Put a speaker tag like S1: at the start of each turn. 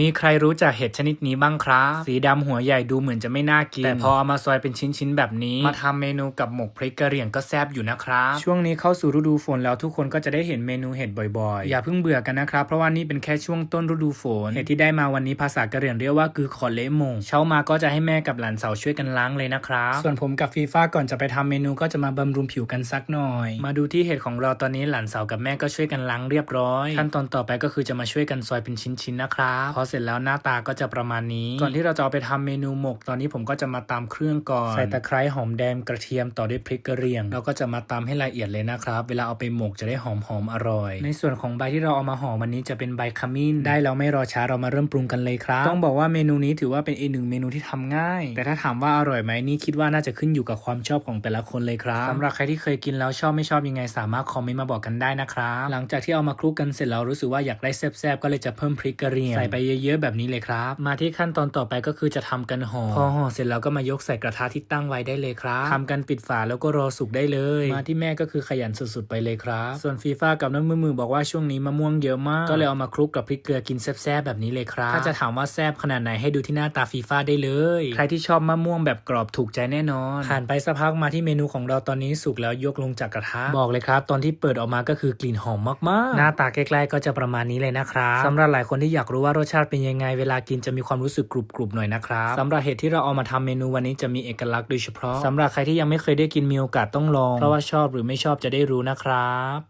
S1: มีใครรู้จักเห็ดชนิดนี้บ้างครับ สีดำหัวใหญ่ดูเหมือนจะไม่น่ากิน แต่พอเอามาซอยเป็นชิ้นๆ แบบนี้ มาทำเมนูกับหมกพริกกระเหรี่ยงก็แซ่บอยู่นะครับ ช่วงนี้เข้าสู่ฤดูฝนแล้วทุกคนก็จะได้เห็นเมนูเห็ดบ่อยๆ อย่าเพิ่งเบื่อกันนะครับ เพราะว่านี่เป็นแค่ช่วงต้นฤดูฝน เห็ดที่ได้มาวันนี้ภาษากะเหรี่ยงเรียกว่าคือขอเละมง เช้ามาก็จะให้แม่กับหลานสาวช่วยกันล้างเลยนะครับ ส่วนผมกับฟีฟ่าก่อนจะไปทำเมนูก็จะมาบำรุงผิวกันสักหน่อย มาดูที่เห็ดของเราตอนนี้หลานสาวกับแม่ก็ช่วยกันล้างเรียบร้อย ขั้นตอนต่อไปก็คือจะมาช่วยกันซอยเป็นชิ้นๆ นะครับพอเสร็จแล้วหน้าตาก็จะประมาณนี้ ก่อนที่เราจะเอาไปทำเมนูหมก ตอนนี้ผมก็จะมาตามเครื่องก่อนใส่ตะไคร้หอมแดงกระเทียมต่อด้วยพริกกระเหรี่ยงแล้วก็จะมาตามให้ละเอียดเลยนะครับ เวลาเอาไปหมกจะได้หอมหอมๆอร่อย ในส่วนของใบที่เราเอามาห่อวันนี้จะเป็นใบขมิ้น ได้แล้วไม่รอช้าเรามาเริ่มปรุงกันเลยครับ ต้องบอกว่าเมนูนี้ถือว่าเป็นอีกหนึ่งเมนูที่ทำง่าย แต่ถ้าถามว่าอร่อยไหมนี่คิดว่าน่าจะขึ้นอยู่กับความชอบของแต่ละคนเลยครับสำหรับใครที่เคยกินแล้วชอบไม่ชอบยังไง สามารถคอมเมนต์มาบอกกันได้นะครับหลังจากที่เอามาคลุกกันเสร็จแล้วรู้สึกว่าอยากได้แซ่บๆก็เลยจะเพิ่มพริกกระเหรี่ยงใส่ไปเเยอะๆแบบนี้เลยครับ มาที่ขั้นตอนต่อไปก็คือจะทำกันห่อพอห่อเสร็จแล้วก็มายกใส่กระทะที่ตั้งไว้ได้เลยครับทำกันปิดฝาแล้วก็รอสุกได้เลย มาที่แม่ก็คือขยันสุดๆไปเลยครับ ส่วนฟีฟ่ากับน้ำมือมือบอกว่าช่วงนี้มะม่วงเยอะมาก ก็เลยเอามาคลุกกับพริกเกลือกินแซ่บๆแบบนี้เลยครับ ถ้าจะถามว่าแซ่บขนาดไหนให้ดูที่หน้าตาฟีฟ่าได้เลย ใครที่ชอบมะม่วงแบบกรอบถูกใจแน่นอน ผ่านไปสักพักมาที่เมนูของเราตอนนี้สุกแล้วยกลงจากกระทะบอกเลยครับ ตอนที่เปิดออกมาก็คือกลิ่นหอมมากๆ หน้าตาใกล้ๆก็จะประมาณนี้เลยนะครับสำหรับหลายคนที่อยากรู้ว่ารสชาติเป็นยังไงเวลากินจะมีความรู้สึกกรุบๆหน่อยนะครับสำหรับเห็ดที่เราเอามาทำเมนูวันนี้จะมีเอกลักษณ์โดยเฉพาะสำหรับใครที่ยังไม่เคยได้กินมีโอกาสต้องลอง เพราะว่าชอบหรือไม่ชอบจะได้รู้นะครับ